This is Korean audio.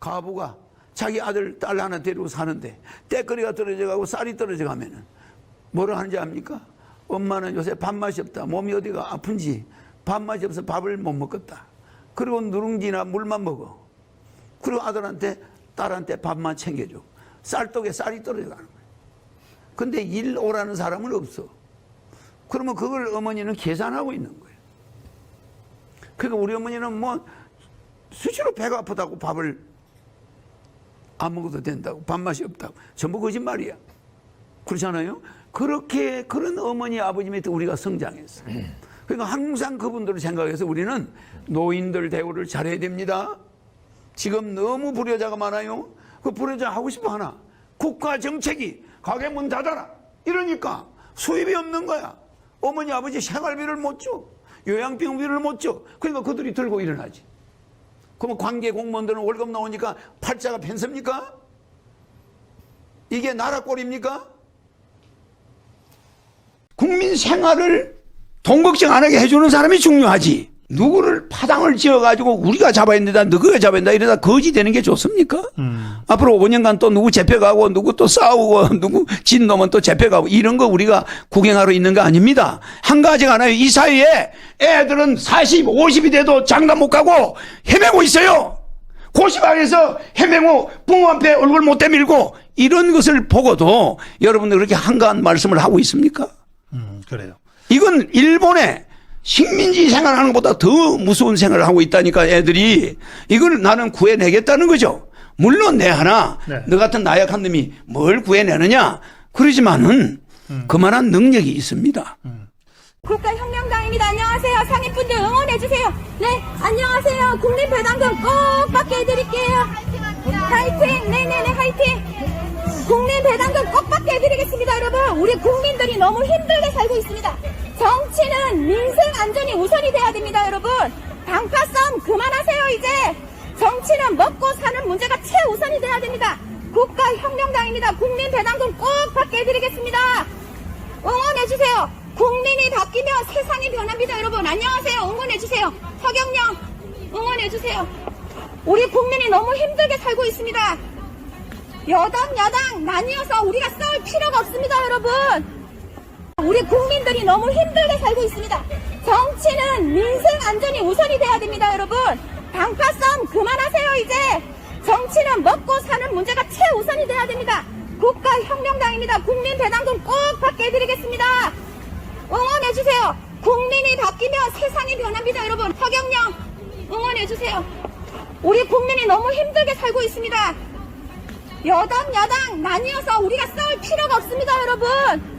가부가 자기 아들 딸 하나 데리고 사는데 때거리가 떨어져 가고 쌀이 떨어져 가면은 뭐라 하는지 압니까? 엄마는 요새 밥맛이 없다. 몸이 어디가 아픈지 밥맛이 없어 밥을 못 먹겠다. 그리고 누룽지나 물만 먹어. 그리고 아들한테 딸한테 밥만 챙겨줘. 쌀독에 쌀이 떨어져 가는 거예요. 근데 일 오라는 사람은 없어. 그러면 그걸 어머니는 계산하고 있는 거예요. 그러니까 우리 어머니는 뭐 수시로 배가 아프다고 밥을 안 먹어도 된다고 밥맛이 없다고 전부 거짓말이야 그렇잖아요 그렇게 그런 어머니 밑에 우리가 성장했어 그러니까 항상 그분들을 생각해서 우리는 노인들 대우를 잘해야 됩니다 지금 너무 불효자가 많아요. 그 불효자 하고 싶어 하나? 국가 정책이 가게 문 닫아라. 이러니까 수입이 없는 거야. 어머니 아버지 생활비를 못 줘. 요양병비를 못 줘. 그러니까 그들이 들고 일어나지. 그러면 관계 공무원들은 월급 나오니까 팔자가 pens습니까? 이게 나라 꼴입니까? 국민 생활을 돈 걱정 안 하게 해주는 사람이 중요하지. 누구를 파당을 지어가지고 우리가 잡아야 된다, 누구가 잡아야 된다 이러다 거지 되는 게 좋습니까? 앞으로 5년간 또 누구 잡혀가고 누구 또 싸우고 누구 진 놈은 또 잡혀가고 이런 거 우리가 구경하러 있는 거 아닙니다. 한 가지가 하나요. 이 사이에 애들은 40, 50이 돼도 장가 못 가고 헤매고 있어요. 고시방에서 헤매고 부모 앞에 얼굴 못 대밀고 이런 것을 보고도 여러분들 그렇게 한가한 말씀을 하고 있습니까? 음, 그래요. 이건 일본의 식민지 생활하는 것보다 더 무서운 생활을 하고 있다니까 애들이 이걸 나는 구해내겠다는 거죠. 물론 내 하나 네. 너 같은 나약한 놈이 뭘 구해내느냐 그러지만은 그만한 능력이 있습니다. 국가혁명당입니다. 안녕하세요. 상인분들 응원해주세요. 네, 안녕하세요. 국민배당금 꼭 받게 해드릴게요. 화이팅! 네네네, 화이팅! 국민배당금 꼭 받게 해드리겠습니다, 여러분. 우리 국민들이 너무 힘들게 살고 있습니다. 정치는 민생 안전이 우선이 돼야 됩니다, 여러분. 당파 싸움 그만하세요, 이제. 정치는 먹고 사는 문제가 돼야 됩니다. 국가혁명당입니다. 국민 배당금 꼭 받게 해드리겠습니다. 응원해주세요. 국민이 바뀌면 세상이 변합니다, 여러분. 안녕하세요. 응원해주세요. 서경영, 응원해주세요. 우리 국민이 너무 힘들게 살고 있습니다. 여당, 야당 나뉘어서 우리가 싸울 필요가 없습니다, 여러분. 우리 국민들이 너무 힘들게 살고 있습니다. 정치는 민생 안전이 우선이 돼야 됩니다, 여러분. 당파 싸움 그만하세요, 이제. 정치는 먹고 사는 문제가 최우선이 돼야 됩니다. 국가혁명당입니다. 국민 배당금 꼭 받게 해드리겠습니다. 응원해주세요. 국민이 바뀌면 세상이 변합니다, 여러분. 서경영, 응원해주세요. 우리 국민이 너무 힘들게 살고 있습니다. 여당, 야당 나뉘어서 우리가 싸울 필요가 없습니다, 여러분.